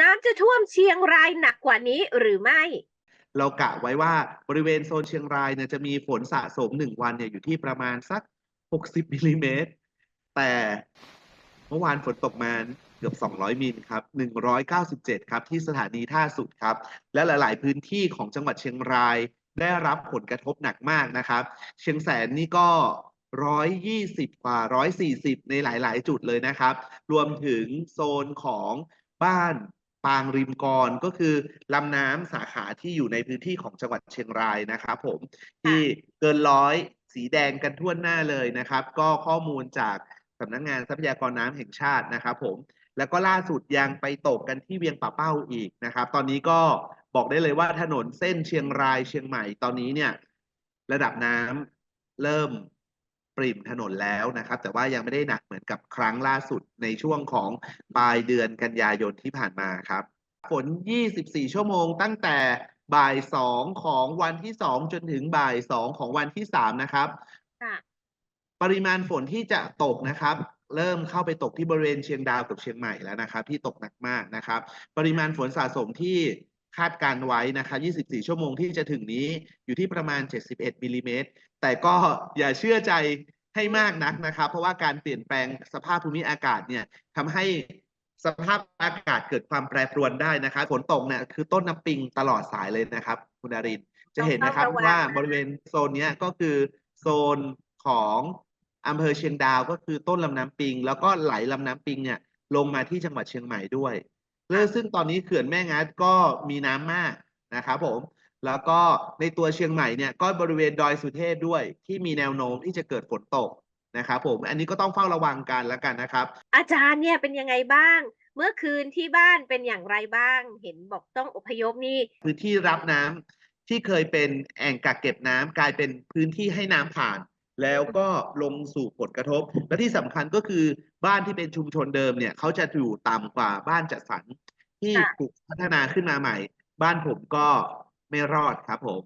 น้ำจะท่วมเชียงรายหนักกว่านี้หรือไม่ เรากะไว้ว่าบริเวณโซนเชียงรายเนี่ยจะมีฝนสะสมหนึ่งวันเนี่ยอยู่ที่ประมาณสัก 60มิลลิเมตร แต่เมื่อวานฝนตกมาเกือบ 200 มิลครับ 197 ครับที่สถานีท่าสุดครับ และหลาย ๆ พื้นที่ของจังหวัดเชียงรายได้รับผลกระทบหนักมากนะครับ เชียงแสนนี่ก็120กว่า140ในหลาย ๆ จุดเลยนะครับ รวมถึงโซนของบ้าน ปางริมกรก็คือลำน้ำสาขาที่อยู่ในพื้นที่ของจังหวัดเชียงรายนะครับผม ที่เกินร้อยสีแดงกันทั่วหน้าเลยนะครับ ก็ข้อมูลจากสำนักงานทรัพยากรน้ำแห่งชาตินะครับผมแล้วก็ล่าสุดยังไปตกกันที่เวียงป่าเป้าอีกนะครับ ตอนนี้ก็บอกได้เลยว่าถนนเส้นเชียงรายเชียงใหม่ตอนนี้เนี่ย ระดับน้ำเริ่มป ริ่มถนนแล้วนะครับ แต่ว่ายังไม่ได้หนักเหมือนกับครั้งล่าสุดในช่วงของปลายเดือนกันยายนที่ผ่านมาครับ ฝน 24 ชั่วโมงตั้งแต่บ่ายสองของวันที่สองจนถึงบ่ายสองของวันที่สามนะครับค่ะปริมาณฝนที่จะตกนะครับเริ่มเข้าไปตกที่บริเวณเชียงดาวกับเชียงใหม่แล้วนะครับ ที่ตกหนักมากนะครับ ปริมาณฝนสะสมที่ คาดการไว้นะครับ24 ชั่วโมงที่จะถึงนี้อยู่ที่ประมาณ 71มิลลิเมตร แต่ก็อย่าเชื่อใจให้มากนักนะครับ เพราะว่าการเปลี่ยนแปลงสภาพภูมิอากาศเนี่ยทำให้สภาพอากาศเกิดความแปรปรวนได้นะครับ ฝนตกเนี่ยคือต้นน้ำปิงตลอดสายเลยนะครับ คุณดาริน จะเห็นนะครับต้องเฝ้าระวังว่านะบริเวณโซนเนี้ยก็คือโซนของอำเภอเชียงดาวก็คือต้นลำน้ำปิง แล้วก็ไหลลำน้ำปิงเนี่ยลงมาที่จังหวัดเชียงใหม่ด้วย เรื่องซึ่งตอนนี้เขื่อนแม่งัดก็มีน้ำมากนะครับผม แล้วก็ในตัวเชียงใหม่เนี่ยก็บริเวณดอยสุเทพด้วยที่มีแนวโน้มที่จะเกิดฝนตกนะครับผมอันนี้ก็ต้องเฝ้าระวังกันแล้วกันนะครับ อาจารย์เนี่ยเป็นยังไงบ้าง เมื่อคืนที่บ้านเป็นอย่างไรบ้าง เห็นบอกต้องอพยพนี่พื้นที่รับน้ำที่เคยเป็นแอ่งกักเก็บน้ำกลายเป็นพื้นที่ให้น้ำผ่าน แล้วก็ลงสู่ผลกระทบ และที่สำคัญก็คือบ้านที่เป็นชุมชนเดิมเนี่ยเขาจะอยู่ต่ำกว่าบ้านจัดสรรที่ค่ะถูกพัฒนาขึ้นมาใหม่ บ้านผมก็ไม่รอดครับผม